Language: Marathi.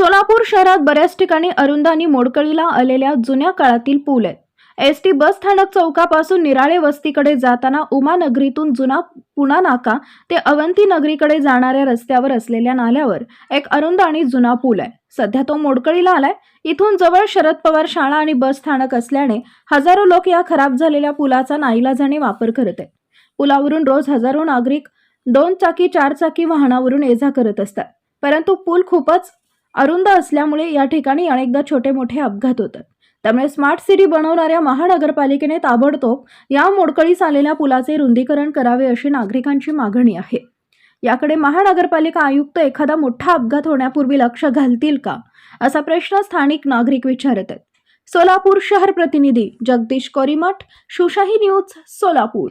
सोलापूर शहरात बऱ्याच ठिकाणी अरुंद आणि मोडकळीला आलेल्या जुन्या काळातील पूल आहेत. एस टी बस स्थानक चौकापासून निराळे वस्तीकडे जाताना उमानगरीतून जुना पुणा नाका ते अवंती नगरीकडे जाणाऱ्या रस्त्यावर असलेल्या नाल्यावर एक अरुंद आणि जुना पूल आहे. सध्या तो मोडकळीला आलाय. इथून जवळ शरद पवार शाळा आणि बस स्थानक असल्याने हजारो लोक या खराब झालेल्या पुलाचा नाईलाजाने वापर करत आहेत. पुलावरून रोज हजारो नागरिक दोन चाकी चार चाकी वाहनावरून ये जा करत असतात. परंतु पूल खूपच अरुंद असल्यामुळे या ठिकाणी अनेकदा छोटे मोठे अपघात होतात. त्यामुळे स्मार्ट सिटी बनवणाऱ्या महानगरपालिकेने ताबडतोब या मोडकळीस आलेल्या पुलाचे रुंदीकरण करावे अशी नागरिकांची मागणी आहे. याकडे महानगरपालिका आयुक्त एखादा मोठा अपघात होण्यापूर्वी लक्ष घालतील का? असा प्रश्न स्थानिक नागरिक विचारत आहेत. सोलापूर शहर प्रतिनिधी जगदीश कोरीमठ सुशाही न्यूज सोलापूर.